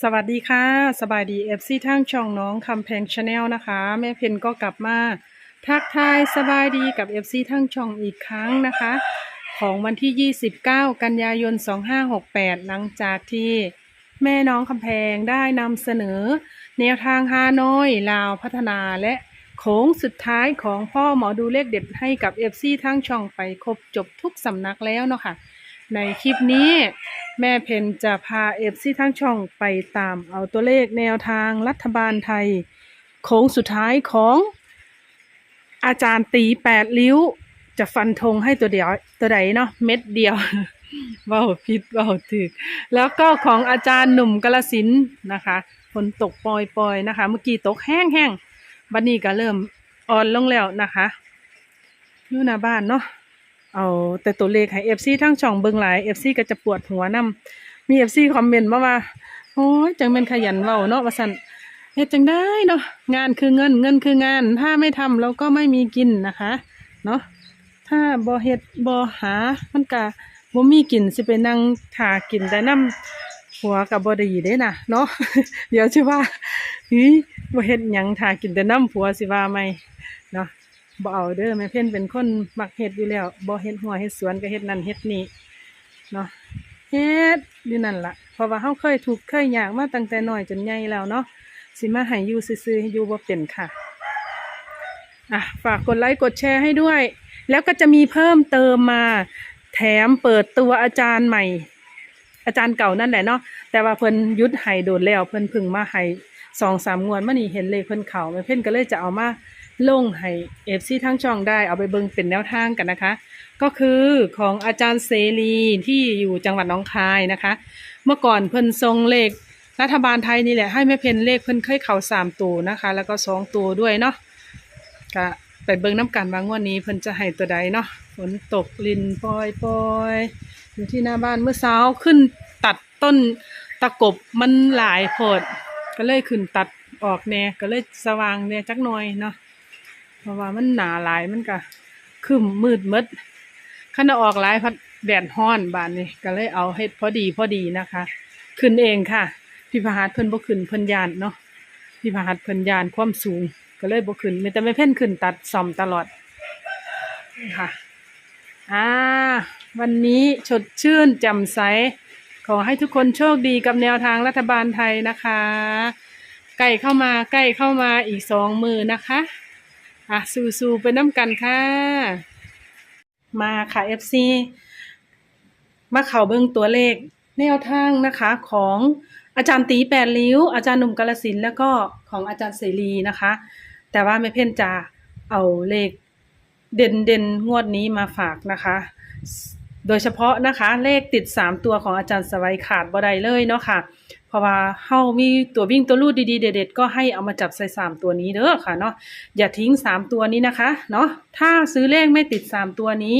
สวัสดีค่ะ สบายดีเอฟซีทั้งช่องน้องคำแพงชาแนลนะคะ แม่เพนก็กลับมาทักทายสบายดีกับเอฟซีทั้งช่องอีกครั้งนะคะ ของวันที่ 29 กันยายน 2568 หลังจากที่แม่น้องคำแพงได้นำเสนอ แนวทางฮานอยลาวพัฒนาและโค้งสุดท้ายของพ่อหมอดูเลขเด็ดให้กับเอฟซีทั้งช่องไปครบจบทุกสำนักแล้วเนาะค่ะ ในคลิปนี้แม่เพนจะพาเอฟซีทั้งช่องไปตามเอาตัวเลขแนวทางรัฐบาลไทย โค้งสุดท้ายของอาจารย์ตีแปดลิ้ว จะฟันธงให้ตัวเดียวตัวใดเนาะเม็ดเดียวเว้าผิดเว้าถึก แล้วก็ของอาจารย์หนุ่มกาลสินนะคะฝนตกปล่อยๆนะคะ เมื่อกี้ตกแห้งๆบัดนี้ก็เริ่มอ่อนลงแล้วนะคะอยู่หน้าบ้านเนาะ เอาแต่ตัวเลขให้ FC ทั้งช่องเบิ่งหลาย FC ก็จะปวดหัวนํมี FC คอมเมนต์มาว่าโอ้ยจังเป็นขยันเว้าเนาะว่าซั่นเฮ็ดจังได้เนาะงานคือเงินเงินคืองาน ถ้าไม่ทำเราก็ไม่มีกินนะคะเนาะถ้าบ่เฮ็ดบ่หามันก็บ่มีกินสิไปนั่งหากินแต่น้ำหัวก็บ่ดีเด้นะเนาะเดี๋ยวสิว่าเฮ้ยบ่เฮ็ดหยังหากินแต่น้ำผัวสิว่าไหม บ่เอาเด้อแม่เพ่นเป็นคนมักเฮ็ดอยู่แล้วบ่เฮ็ดหัวเฮ็ดสวนก็เฮ็ดนั่นเฮ็ดนี่เนาะเฮ็ดอยู่นั่นล่ะเพราะว่าเฮาเคยถูกเคยยากมาตั้งแต่น้อยจนใหญ่แล้วเนาะสิมาให้อยู่ซื่อๆอยู่บ่เป็นค่ะอะฝากกดไลค์กดแชร์ให้ด้วย แล้วก็จะมีเพิ่มเติมมา แถมเปิดตัวอาจารย์ใหม่ อาจารย์เก่านั่นแหละเนาะแต่ว่าเพิ่นยุดให้โดนแล้วเพิ่นพึ่งมาให้สองสามงวดมานี่เห็นเลขเพิ่นเขาแม่เพิ่นก็เลยจะเอามา ลงให้เอฟซีทั้งช่องได้เอาไปเบิ่งเป็นแนวทางกันนะคะ ก็คือของอาจารย์เสรีที่อยู่จังหวัดหนองคายนะคะ เมื่อก่อนเพิ่นทรงเลขรัฐบาลไทยนี่แหละให้แม่เพนเลขเพิ่นเคยเข่าสามตัวนะคะ แล้วก็สองตัวด้วยเนาะก็ไปเบิ่งน้ำกันว่างวดนี้เพิ่นจะให้ตัวใดเนาะฝนตกลินปอยปอยอยู่ที่หน้าบ้านเมื่อเช้าขึ้นตัดต้นตะกบมันหลายโพดก็เลยขึ้นตัดออกแน่ก็เลยสว่างแน่จักหน่อยเนาะ เพราะว่ามันหนาหลายมันก็คืมมืดมดขันออกหลายพัดแดดฮ้อนบานนี้ก็เลยเอาเฮ็ดพอดีพอดีนะคะ ขึ้นเองค่ะ พี่พหัสเพิ่นบ่ขึ้นเพิ่นยานเนาะพี่พหัสเพิ่นยานความสูง ก็เลยบ่ขึ้นมีแต่ไม่เพ่นขึ้นตัดซ่อมตลอดค่ะอ่าวันนี้สดชื่นแจ่มใส ขอให้ทุกคนโชคดีกับแนวทางรัฐบาลไทยนะคะ ใกล้เข้ามาใกล้เข้ามาอีกสองมือนะคะ อะสู้ๆไปน้ำกันค่ะ มาค่ะ FC มาเข่าเบิ้งตัวเลข แนวทางนะคะของอาจารย์ตีแปดริ้ว อาจารย์หนุ่มกาลสินแล้วก็ของอาจารย์เสรีนะคะ แต่ว่าไม่เพ่นจะเอาเลขเด่นเด่นงวดนี้มาฝากนะคะ โดยเฉพาะนะคะ เลขติด 3 ตัวของอาจารย์สวัยขาดบ่ได้เลยเนาะค่ะ เพราะว่าเฮามีตัววิ่งตัวลูดดีๆเด็ดๆก็ให้เอามาจับใส่สามตัวนี้เด้อค่ะเนาะอย่าทิ้งสามตัวนี้นะคะเนาะถ้าซื้อเลขไม่ติดสามตัวนี้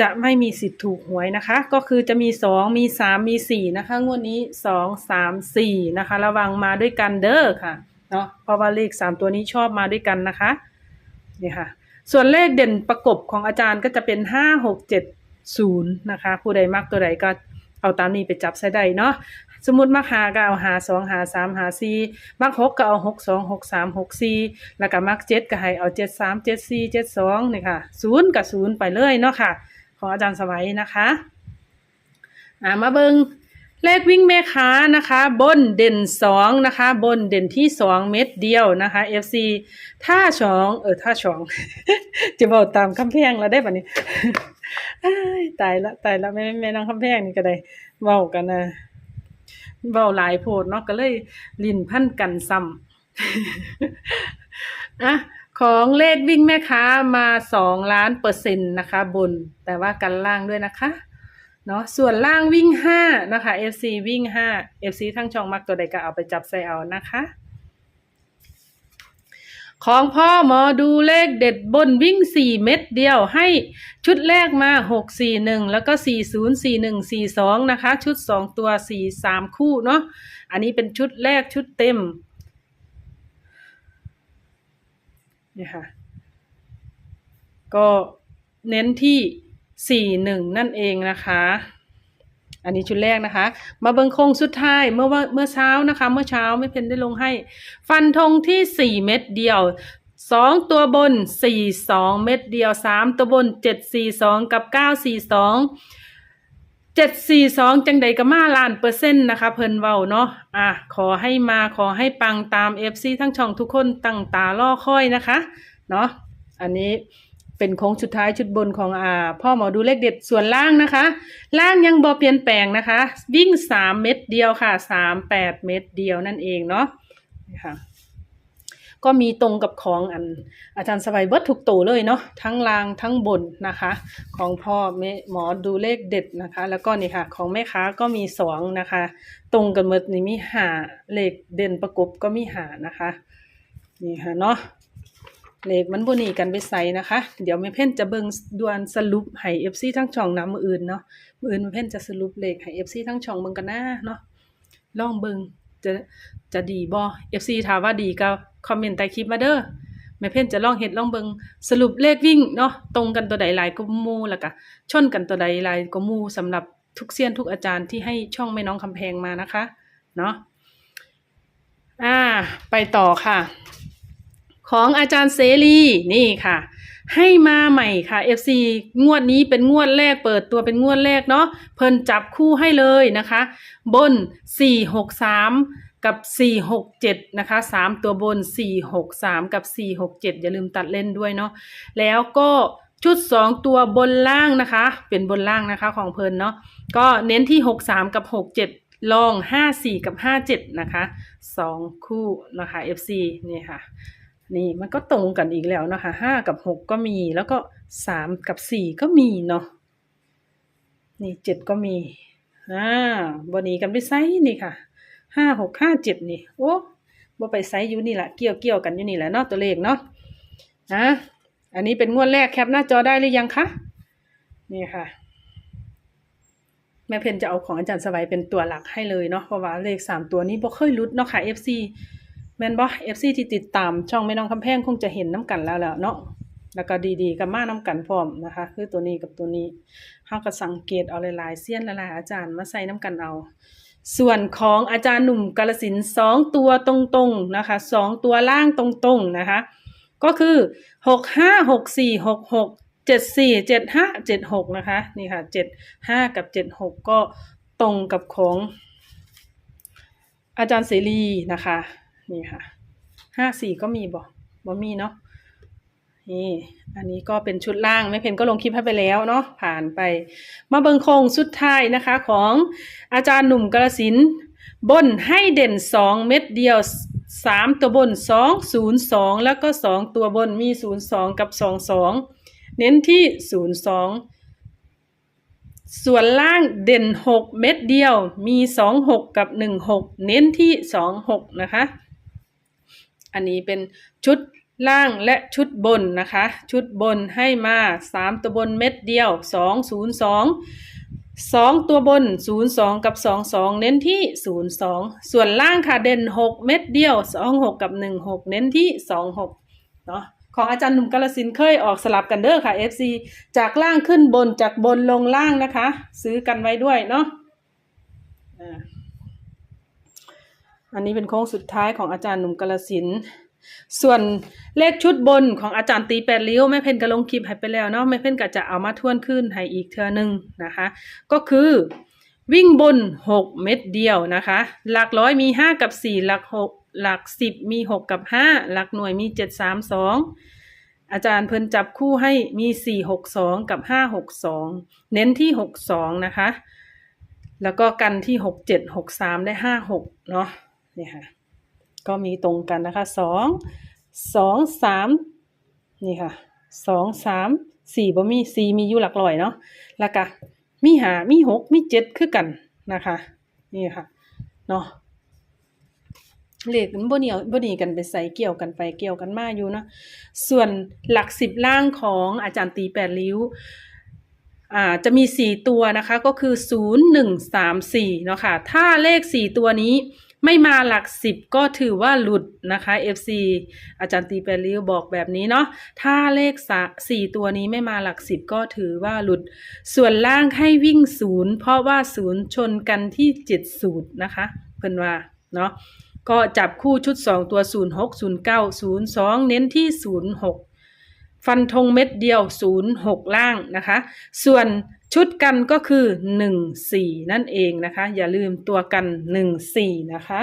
จะไม่มีสิทธิ์ถูกหวยนะคะ ก็คือจะมีสองมีสามมีสี่นะคะงวดนี้สองสามสี่นะคะ ระวังมาด้วยกันเด้อค่ะเนาะเพราะว่าเลขสามตัวนี้ชอบมาด้วยกันนะคะนี่ค่ะ ส่วนเลขเด่นประกบของอาจารย์ก็จะเป็นห้าหกเจ็ดศูนย์นะคะ ผู้ใดมักตัวใดก็เอาตามนี้ไปจับใส่ได้เนาะ สมมติมักหาก็เอาหาสองหาสามหาสี่มักหกก็เอาหกสองหกสามหกสี่แล้วก็มักเจ็ดก็ให้เอาเจ็ดสามเจ็ดสี่เจ็ดสองนี่ค่ะศูนย์กับศูนย์ไปเลยเนาะค่ะ ของอาจารย์สวัยนะคะอ่ามาเบิงเลขวิ่งแม่ค้านะคะ บนเด่นสองนะคะ บนเด่นที่สองเม็ดเดียวนะคะ FC ท่าสองเออท่าสองจะบอกตามคำแพงแล้วได้ปะเนี่ยตายละตายละแม่แม่น้องคำแพงนี่ก็ได้เว้ากันนะ เว้าหลายโพดเนาะก็เลยลิ้นพันกันซ้ำอะของเลขวิ่งแม่ค้ามาสองล้านเปอร์เซ็นต์นะคะ บนแต่ว่ากันล่างด้วยนะคะเนาะส่วนล่างวิ่งห้านะคะ FC วิ่งห้า FC ทั้งช่องมักตัวใดก็เอาไปจับใส่เอานะคะ ของพ่อหมอดูเลขเด็ดบนวิ่งสี่เม็ดเดียวให้ชุดแรกมาหกสี่หนึ่งแล้วก็สี่ศูนย์สี่หนึ่งสี่สองนะคะ ชุดสองตัวสี่สามคู่เนาะอันนี้เป็นชุดแรกชุดเต็มนี่ค่ะ ก็เน้นที่สี่หนึ่งนั่นเองนะคะ อันนี้ชุดแรกนะคะ มาเบิงโคงสุดท้ายเมื่อว่าเมื่อเช้านะคะ เมื่อเช้าไม่เพนได้ลงให้ ฟันธงที่ 4 เม็ดเดียว2ตัวบน4 2เม็ดเดียว3ตัวบน7 4 2กับ9 4 2 7 4 2จังใดก็มาล้านเปอร์เซ็นต์นะคะ เพิ่นเว้าเนาะอะขอให้มาขอให้ปังตาม FC ทั้งช่องทุกคนตั้งตาล่อค่อยนะคะ เนาะอันนี้ เป็นโค้งสุดท้ายชุดบนของอ่าพ่อหมอดูเลขเด็ดส่วนล่างนะคะ ล่างยังบ่เปลี่ยนแปลงนะคะ วิ่ง3เม็ดเดียวค่ะ3 8เม็ดเดียวนั่นเองเนาะนี่ค่ะก็มีตรงกับของอันอาจารย์สบายเบิดทุกตัวเลยเนาะทั้งล่างทั้งบนนะคะ ของพ่อแม่หมอดูเลขเด็ดนะคะ แล้วก็นี่ค่ะ ของแม่ค้าก็มีสองนะคะ ตรงกันหมดนี่มีหาเลขเด่นประกบก็มีหานะคะนี่ค่ะเนาะ เลขมันบนีกันไปใส่นะคะ เดี๋ยวแม่เพ่นจะเบิงดวนสรุปให้ FC ทั้งช่องน้ำมืออื่นเนาะมืออื่นแม่เพ่นจะสรุปเลขให้ FC ทั้งช่องเบิงกันหนะเนาะลองเบิงจะจะดีบ่ FC ถามว่าดีก็คอมเมนต์ใต้คลิปมาเด้อแม่เพ่นจะลองเฮ็ดลองเบิงสรุปเลขวิ่งเนาะตรงกันตัวใดหลายก็มูล้วก็ชนกันตัวใดหลายก็มู่สำหรับทุกเซียนทุกอาจารย์ที่ให้ช่องแม่น้องคำแพงมานะคะเนาะอ่าไปต่อค่ะ ของอาจารย์เสรีนี่ค่ะ ให้มาใหม่ค่ะ FC งวดนี้เป็นงวดแรกเปิดตัวเป็นงวดแรกเนาะเพิ่นจับคู่ให้เลยนะคะ บน 463กับ 467 นะคะ 3 ตัวบน 463 กับ 467 อย่าลืมตัดเล่นด้วยเนาะ แล้วก็ชุด 2 ตัวบนล่างนะคะ เป็นบนล่างนะคะของเพิ่นเนาะ ก็เน้นที่ 63 กับ 67 ลอง 54 กับ 57 นะคะ 2 คู่นะคะ FC นี่ค่ะ นี่มันก็ตรงกันอีกแล้วนะคะห้ากับหกก็มีแล้วก็สามกับสี่ก็มีเนาะนี่เจ็ดก็มีอ่าบนีกันไปไซส์นี่ค่ะห้าหกห้าเจ็ดนี่โอ้บ่ไปไซส์อยู่นี่แหละเกี่ยวเกี่ยวกันอยู่นี่แหละเนาะตัวเลขเนาะนะอันนี้เป็นงวดแรกแคปหน้าจอได้หรือยังคะนี่ค่ะ แม่เพนจะเอาของอาจารย์สบายเป็นตัวหลักให้เลยเนาะเพราะว่าเลขสามตัวนี้บ่เคยหลุดเนาะค่ะ FC แมนบ่ FC ที่ติดตามช่องแม่น้องคำแพงคงจะเห็นน้ำกันแล้วแหละเนาะแล้วก็ดีๆกับมาน้ำกันพร้อมนะคะ คือตัวนี้กับตัวนี้เฮาก็สังเกตเอาหลายๆเสี้ยนหลายๆอาจารย์มาใส่น้ำกันเอา ส่วนของอาจารย์หนุ่มกาลสินสองตัวตรงๆนะคะสองตัวล่างตรงๆนะคะ ก็คือหกห้าหกสี่หกหกเจ็ดสี่เจ็ดห้าเจ็ดหกนะคะนี่ค่ะเจ็ดห้ากับเจ็ดหกก็ตรงกับของอาจารย์เสรีนะคะ นี่ค่ะห้าสี่ก็มีบ่บ่มีเนาะนี่อันนี้ก็เป็นชุดล่างแม่เพนก็ลงคลิปให้ไปแล้วเนาะผ่านไป มาเบิงโครงสุดท้ายนะคะของอาจารย์หนุ่มกระสินบนให้เด่นสองเม็ดเดียวสามตัวบนสองศูนย์สองแล้วก็สองตัวบนมีศูนย์สองกับสองสองเน้นที่ศูนย์สองส่วนล่างเด่นหกเม็ดเดียวมีสองหกกับหนึ่งหกเน้นที่สองหกนะคะ อันนี้เป็นชุดล่างและชุดบนนะคะ ชุดบนให้มาสามตัวบนเม็ดเดียวสองศูนย์สองสองตัวบนศูนย์สองกับสองสองเน้นที่ศูนย์สองส่วนล่างค่ะเด่นหกเม็ดเดียวสองหกกับหนึ่งหกเน้นที่สองหกเนาะของอาจารย์หนุ่มกาลสินเคยออกสลับกันเด้อค่ะ FC จากล่างขึ้นบนจากบนลงล่างนะคะ ซื้อกันไว้ด้วยเนาะ อันนี้เป็นโค้งสุดท้ายของอาจารย์หนุ่มกาลสิน ส่วนเลขชุดบนของอาจารย์ตีแปดริ้ยวแม่เพนก็ลงคลิปให้ไปแล้วเนาะแม่เพนก็จะเอามาทวนขึ้นให้อีกเทือหนึงนะคะ ก็คือวิ่งบนหกเม็ดเดียวนะคะ หลักร้อยมีห้ากับสี่หลักหกหลักสิบมีหกกับห้าหลักหน่วยมีเจ็ดสามสองอาจารย์เพิ่นจับคู่ให้มีสี่หกสองกับห้าหกสองเน้นที่หกสองนะคะ แล้วก็กันที่หกเจ็ดหกสามได้ห้าหกเนาะ นี่ค่ะ ก็มีตรงกันนะคะสองสองสามนี่ค่ะสองสามสี่บ่มีสี่มีอยู่หลักร้อยเนาะแล้วก็มีหามีหกมีเจ็ดคือกันนะคะ นี่ค่ะเนาะเลขมันบ่เหนียวบ่หนีกันไปใส่เกี่ยวกันไปเกี่ยวกันมาอยู่นะส่วนหลักสิบล่างของอาจารย์ตีแปดริ้วอ่าจะมีสี่ตัวนะคะก็คือศูนย์หนึ่งสามสี่เนาะค่ะถ้าเลขสี่ตัวนี้ ไม่มาหลักสิบก็ถือว่าหลุดนะคะ FC อาจารย์ตีแปรริ้วบอกแบบนี้เนาะถ้าเลขสี่ตัวนี้ไม่มาหลักสิบก็ถือว่าหลุด ส่วนล่างให้วิ่งศูนย์เพราะว่าศูนย์ชนกันที่เจ็ดศูนย์นะคะเพิ่นว่าเนาะก็จับคู่ชุดสองตัวศูนย์หกศูนย์เก้าศูนย์สองเน้นที่ศูนย์หกฟันธงเม็ดเดียวศูนย์หกล่างนะคะ ส่วน ชุดกันก็คือหนึ่งสี่นั่นเองนะคะ อย่าลืมตัวกันหนึ่งสี่นะคะ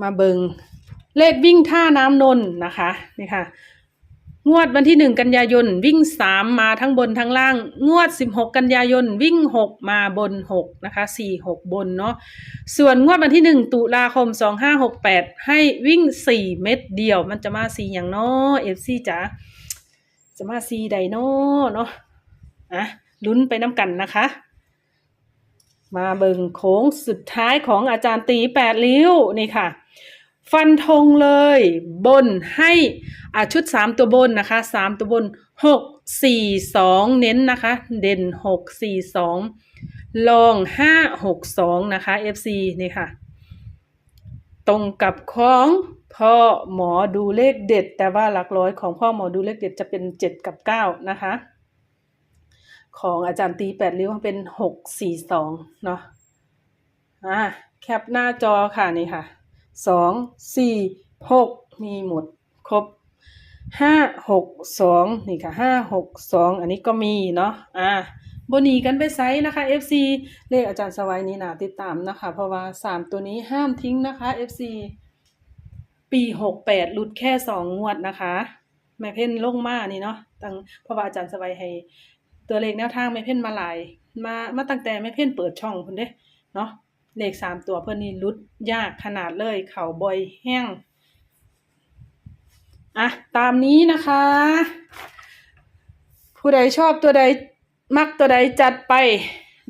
มาเบิงเลขวิ่งท่าน้ำนนท์นะคะนี่ค่ะ งวดวันที่หนึ่งกันยายนวิ่งสามมาทั้งบนทั้งล่าง งวดสิบหกกันยายนวิ่งหกมาบนหกนะคะสี่หกบนเนาะส่วนงวดวันที่หนึ่งตุลาคมสองห้าหกแปดให้วิ่งสี่เม็ดเดียวมันจะมาสี่อย่างเนาะเอฟซีจ๋า จะมาสี่ใดเนาะเนาะอะลุ้นไปน้ำกันนะคะ มาเบิงโค้งสุดท้ายของอาจารย์ตีแปดริ้วนี่ค่ะ ฟันธงเลย บนให้อ่าชุดสามตัวบนนะคะสามตัวบนหกสี่สองเน้นนะคะ เด่นหกสี่สองลองห้าหกสองนะคะ FC นี่ค่ะ ตรงกับของ พ่อหมอดูเลขเด็ด แต่ว่าหลักร้อยของพ่อหมอดูเลขเด็ดจะเป็นเจ็ดกับเก้านะคะ ของอาจารย์ตีแปดริ้วเป็นหกสี่สองเนาะอ่าแคปหน้าจอค่ะนี่ค่ะสองสี่หกมีหมดครบห้าหกสองนี่ค่ะห้าหกสองอันนี้ก็มีเนาะอ่าบนีกันไปไซส์นะคะ FC เลขอาจารย์สวัยนี้นะติดตามนะคะ เพราะว่าสามตัวนี้ห้ามทิ้งนะคะ FC ปีหกแปดหลุดแค่สองงวดนะคะ แม่เพ่นลงมานี่เนาะตั้งเพราะว่าอาจารย์สบายให้ ตัวเลขแนวทางแม่เพ่นมาหลาย มามาตั้งแต่แม่เพ่นเปิดช่องคุณเด้เนาะเลขสามตัวเพิ่นนี่ลุดยากขนาดเลย เข่าบอยแห้งอะตามนี้นะคะ ผู้ใดชอบตัวใดมักตัวใดจัดไป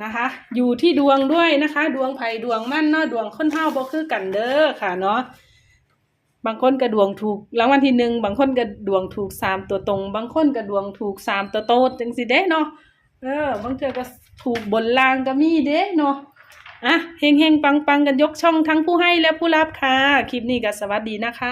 นะคะ อยู่ที่ดวงด้วยนะคะ ดวงไผ่ดวงมั่นเนาะดวงค้นเท่าบ่คือกันเด้อค่ะเนาะ บางคนกระดวงถูกรางวัลที่หนึ่งบางคนกระดวงถูกสามตัวตรง บางคนกระดวงถูกสามตัวโตจังสิเด้เนาะเออบางเทือก็ถูกบนล่างก็มีเด้เนาะอะเฮงเฮงปังปังกันยกช่องทั้งผู้ให้และผู้รับค่ะ คลิปนี้ก็สวัสดีนะคะ